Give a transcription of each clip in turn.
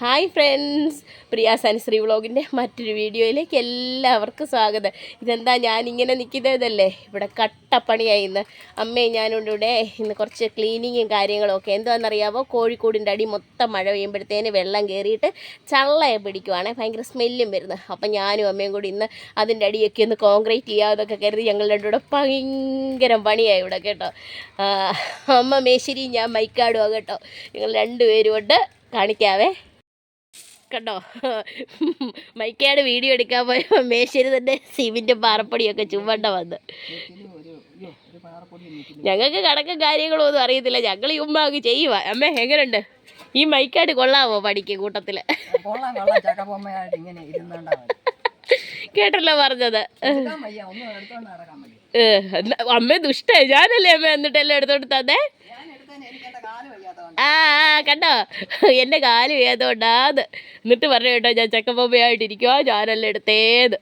Hi friends പ്രിയ സൻശ്രീ വ്ളോഗിന്റെ മറ്റൊരു വീഡിയോയിലേക്ക് എല്ലാവർക്കും സ്വാഗതം. ഇതെന്താ ഞാനിങ്ങനെ നിൽക്കുന്നതല്ലേ? ഇവിടെ കട്ടപ്പണിയായി ഇന്ന് അമ്മേ ഞാനും ഇവിടെ ഇന്ന് കുറച്ച് ക്ലീനിങ്ങും കാര്യങ്ങളും ഒക്കെ. എന്താണെന്നറിയാവോ കോഴിക്കോടിന്റെ അടി മൊത്തം മഴ പെയ്യുമ്പോഴത്തേന് വെള്ളം കയറിയിട്ട് ചള്ളയെ പിടിക്കുവാണേ. ഭയങ്കര സ്മെല്ലും വരുന്നത് അപ്പം ഞാനും അമ്മയും കൂടി ഇന്ന് അതിന്റെ അടിയൊക്കെ ഒന്ന് കോൺക്രീറ്റ് ചെയ്യാമെന്നൊക്കെ കരുതി ഞങ്ങൾ രണ്ടുകൂടെ ഭയങ്കര പണിയായി ഇവിടെ കേട്ടോ. അമ്മ മേശ്ശേരി ഞാൻ മൈക്കാടുവാ കേട്ടോ. ഞങ്ങൾ രണ്ടുപേരും കൊണ്ട് കാണിക്കാവേ. കണ്ടോ? മൈക്കയുടെ വീഡിയോ എടുക്കാൻ പോയപ്പോൾ മേശ്ശേരി തന്നെ സിമിന്റും പാറപ്പൊടിയൊക്കെ ചുമണ്ട വന്ന്. ഞങ്ങൾക്ക് കണക്കും കാര്യങ്ങളും ഒന്നും അറിയത്തില്ല. ഞങ്ങൾ ഈ ഉമ്മ അങ്ങ് ചെയ്യുക അമ്മ എങ്ങനെയുണ്ട് ഈ മൈക്കാട് കൊള്ളാവോ പണിക്ക് കൂട്ടത്തിൽ ഇരുന്നോണ്ടാ മതി. കേട്ടല്ലോ പറഞ്ഞത്. അമ്മ ദുഷ്ടേ. ഞാനല്ലേ അമ്മ എന്നിട്ടെല്ലാം എടുത്തോണ്ട് തന്നേ? ആ കണ്ടോ? എന്റെ കാൽ വയ്യാത്തോണ്ടാന്ന് എന്നിട്ട് പറഞ്ഞു കേട്ടോ ഞാൻ ചക്കപ്പൊമ്മയായിട്ടിരിക്കുവാ ഞാനല്ല എടുത്തേത്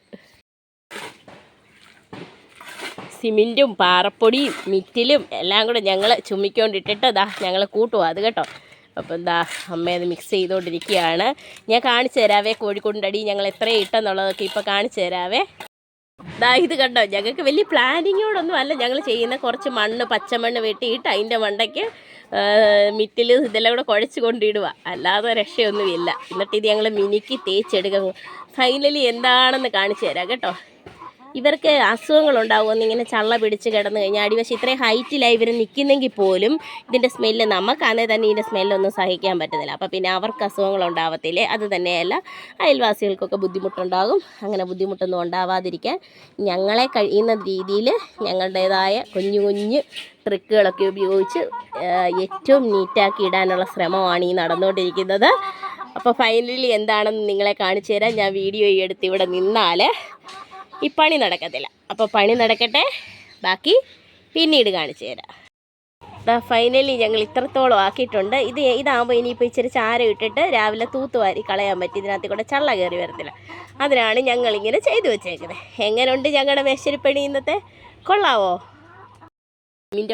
സിമെന്റും പാറപ്പൊടിയും മിറ്റിലും എല്ലാം കൂടെ ഞങ്ങൾ ചുമ്മിക്കൊണ്ടിട്ടിട്ട് ദാ ഞങ്ങൾ കൂട്ടുക അത് കേട്ടോ. അപ്പം എന്താ അമ്മയത് മിക്സ് ചെയ്തുകൊണ്ടിരിക്കുകയാണ് ഞാൻ കാണിച്ചു തരാവേ കോഴിക്കോടിന്റെ അടി ഞങ്ങൾ എത്രയും ഇട്ടെന്നുള്ളതൊക്കെ ഇപ്പോൾ കാണിച്ചു തരാവേ ദാ ഇത് കണ്ടോ? ഞങ്ങൾക്ക് വലിയ പ്ലാനിങ്ങോടൊന്നും അല്ല. ഞങ്ങൾ ചെയ്യുന്ന കുറച്ച് മണ്ണ് പച്ചമണ്ണ് വെട്ടിയിട്ട് അതിന്റെ മണ്ടയ്ക്ക് മിറ്റിൽ ഇതെല്ലാം കൂടെ കുഴച്ച് കൊണ്ടിടുക. അല്ലാതെ രക്ഷയൊന്നുമില്ല. എന്നിട്ട് ഇത് ഞങ്ങൾ മിനുക്കി തേച്ചെടുക്കുക. ഫൈനലി എന്താണെന്ന് കാണിച്ചു തരാം കേട്ടോ. ഇവർക്ക് അസുഖങ്ങളുണ്ടാവുമെന്ന് ഇങ്ങനെ ചള്ള പിടിച്ച് കിടന്നു കഴിഞ്ഞാൽ അടിവശം ഇത്രയും ഹൈറ്റിലായി ഇവർ നിൽക്കുന്നെങ്കിൽ പോലും ഇതിന്റെ സ്മെല്ല് നമുക്കാണേ തന്നെ ഇതിന്റെ സ്മെല്ലൊന്നും സഹിക്കാൻ പറ്റുന്നില്ല അപ്പോൾ പിന്നെ അവർക്ക് അസുഖങ്ങളുണ്ടാവത്തില്ലേ? അത് തന്നെയല്ല. അയൽവാസികൾക്കൊക്കെ ബുദ്ധിമുട്ടുണ്ടാകും. അങ്ങനെ ബുദ്ധിമുട്ടൊന്നും ഉണ്ടാവാതിരിക്കാൻ ഞങ്ങളെ കഴിയുന്ന രീതിയിൽ ഞങ്ങളുടേതായ കുഞ്ഞു കുഞ്ഞു ട്രിക്കുകളൊക്കെ ഉപയോഗിച്ച് ഏറ്റവും നീറ്റാക്കി ഇടാനുള്ള ശ്രമമാണ് ഈ നടന്നുകൊണ്ടിരിക്കുന്നത്. അപ്പോൾ ഫൈനലി എന്താണെന്ന് നിങ്ങളെ കാണിച്ചു തരാം. ഞാൻ വീഡിയോ എടുത്ത് ഇവിടെ നിന്നാൽ ഈ പണി നടക്കത്തില്ല. അപ്പോൾ പണി നടക്കട്ടെ. ബാക്കി പിന്നീട് കാണിച്ചു തരാം. ഫൈനലി ഞങ്ങൾ ഇത്രത്തോളം ആക്കിയിട്ടുണ്ട്. ഇത് ഇതാകുമ്പോൾ ഇനിയിപ്പോൾ ഇച്ചിരി ചാരം ഇട്ടിട്ട് രാവിലെ തൂത്തുവാരി കളയാൻ പറ്റി. ഇതിനകത്ത് കൂടെ ചള്ള കയറി വരത്തില്ല. അതിനാണ് ഞങ്ങളിങ്ങനെ ചെയ്തു വെച്ചേക്കുന്നത് എങ്ങനെയുണ്ട് ഞങ്ങളുടെ മേശരിപ്പണി ഇന്നത്തെ? കൊള്ളാവോ?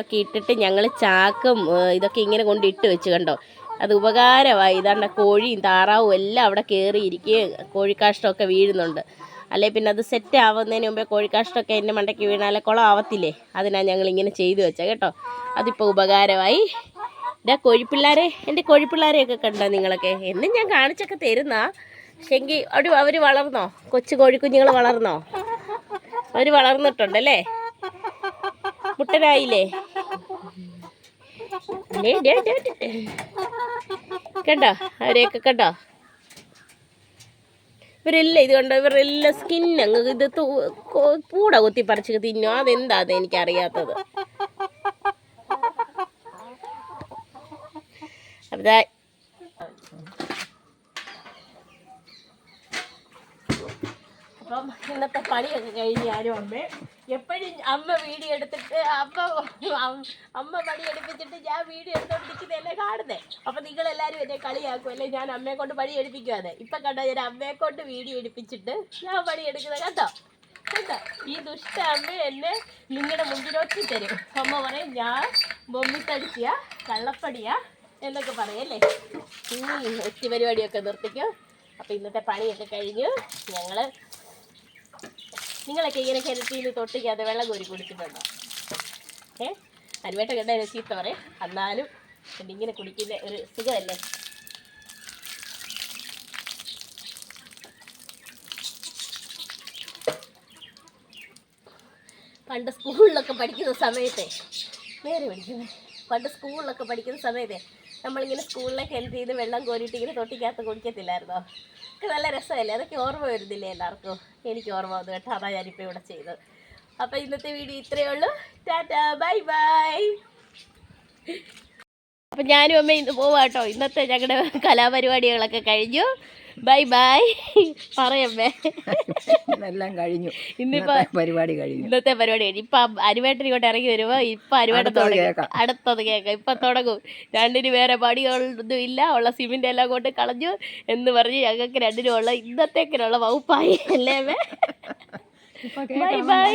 ഒക്കെ ഇട്ടിട്ട് ഞങ്ങൾ ചാക്കും ഇതൊക്കെ ഇങ്ങനെ കൊണ്ട് ഇട്ട് വെച്ച് കണ്ടോ? അത് ഉപകാരമായി. ഇതാണ്ട കോഴിയും താറാവും എല്ലാം അവിടെ കയറിയിരിക്കുകയും കോഴിക്കാഷ്ടമൊക്കെ വീഴുന്നുണ്ട്. അല്ലെ പിന്നെ അത് സെറ്റ് ആവുന്നതിന് മുമ്പേ കോഴിക്കാഷ്ടമൊക്കെ എന്റെ മണ്ടയ്ക്ക് വീണാലേ കുളം ആവത്തില്ലേ ഞങ്ങൾ ഇങ്ങനെ ചെയ്തു വെച്ചത് കേട്ടോ. അതിപ്പോൾ ഉപകാരമായി. ഇതാ കോഴിപ്പിള്ളാരെ എന്റെ കോഴിപ്പിള്ളാരെയൊക്കെ കണ്ടോ നിങ്ങളൊക്കെ. എന്നും ഞാൻ കാണിച്ചൊക്കെ തരുന്നാ. പക്ഷെങ്കിൽ അവിടെ അവർ വളർന്നോ? കൊച്ചു കോഴിക്കുഞ്ഞുങ്ങൾ വളർന്നോ? അവർ വളർന്നിട്ടുണ്ടല്ലേ മുട്ടനായില്ലേ. കണ്ടോ? അവരെയൊക്കെ കണ്ടോ? ഇവരെല്ലാം ഇത് കണ്ടോ? ഇവരെല്ലാം സ്കിൻ അങ്ങ് ഇത് കൂടെ കുത്തി പറിച്ച് തിന്നോ. അതെന്താ അത് എനിക്കറിയാത്തത് അതാ അപ്പം ഇന്നത്തെ പണി കഴിഞ്ഞ് ഞാനും അമ്മ. എപ്പോഴും അമ്മ വീഡിയോ എടുത്തിട്ട് അമ്മ അമ്മ പണി എടുപ്പിച്ചിട്ട് ഞാൻ വീഡിയോ എടുത്തോണ്ടിരിക്കുന്നതല്ലേ കാണുന്നേ. അപ്പം നിങ്ങളെല്ലാവരും എന്നെ കളിയാക്കും. അല്ലെ? ഞാൻ അമ്മയെ കൊണ്ട് പണി എടുപ്പിക്കുവാതെ ഇപ്പം കണ്ടോ ഞാൻ അമ്മയെ കൊണ്ട് വീഡിയോ എടുപ്പിച്ചിട്ട് ഞാൻ പണി എടുക്കുന്നത് കണ്ടോ? കണ്ടോ? ഈ ദുഷ്ട അമ്മ എന്നെ നിങ്ങളുടെ മുമ്പിലോട്ട് തരും. അമ്മ പറയും ഞാൻ ബൊമ്മിത്തടിച്ചിയ കള്ളപ്പടിയാ എന്നൊക്കെ പറയല്ലേ ഒറ്റ പരിപാടിയൊക്കെ നിർത്തിക്കും. അപ്പം ഇന്നത്തെ പണിയൊക്കെ കഴിഞ്ഞു. ഞങ്ങൾ നിങ്ങളൊക്കെ ഇങ്ങനെ കിണറ്റിൽ തൊട്ടിക്കാതെ വെള്ളം കോരി കുടിച്ചിട്ടുണ്ടോ ഏ? അനുവേട്ട കണ്ട ചീത്ത പറയും. എന്നാലും ഇങ്ങനെ കുടിക്കുന്ന ഒരു സുഖമല്ലേ? പണ്ട് സ്കൂളിലൊക്കെ പഠിക്കുന്ന സമയത്തെ നേരെ പഠിക്കുന്നത് പണ്ട് സ്കൂളിലൊക്കെ പഠിക്കുന്ന സമയത്തെ നമ്മളിങ്ങനെ സ്കൂളിലെ കിണറ്റിൽ ചെയ്ത് വെള്ളം കോരിയിട്ട് ഇങ്ങനെ തൊട്ടിക്കകത്ത് കുടിക്കത്തില്ലായിരുന്നോ ഒക്കെ നല്ല രസമല്ലേ? അതൊക്കെ ഓർമ്മ വരുന്നില്ലേ എല്ലാവർക്കും? എനിക്ക് ഓർമ്മ വന്നു കേട്ടോ. അതാ ഞാനിപ്പോൾ ഇവിടെ ചെയ്തത്. അപ്പോൾ ഇന്നത്തെ വീഡിയോ ഇത്രയേ ഉള്ളൂ. ടാറ്റാ. Bye bye. അപ്പം ഞാനും അമ്മ ഇന്ന് പോവാം കേട്ടോ ഇന്നത്തെ ഞങ്ങളുടെ കലാപരിപാടികളൊക്കെ കഴിഞ്ഞു. Bye bye. പറയമ്മേ. എല്ലാം കഴിഞ്ഞു. ഇന്നിപ്പോ പരിപാടി കഴിഞ്ഞു. ഇന്നത്തെ പരിപാടി കഴിഞ്ഞു. ഇപ്പൊ അരുവേട്ടൻ ഇങ്ങോട്ട് ഇറങ്ങി വരുമ്പോ ഇപ്പൊ അരുവേട്ടൻ അടുത്തത് തുടങ്ങി. കേൾക്കാം. അടുത്തത് കേൾക്കാം. ഇപ്പൊ തുടങ്ങും. രണ്ടിന് വേറെ പണികളൊന്നും ഇല്ല. ഉള്ള സിമിന്റെ എല്ലാം കൊണ്ട് കളഞ്ഞു എന്ന് പറഞ്ഞ് ഞങ്ങൾക്ക് രണ്ടിനും ഉള്ള ഇന്നത്തേക്കിനുള്ള വകുപ്പായി. അല്ലേ? Bye bye.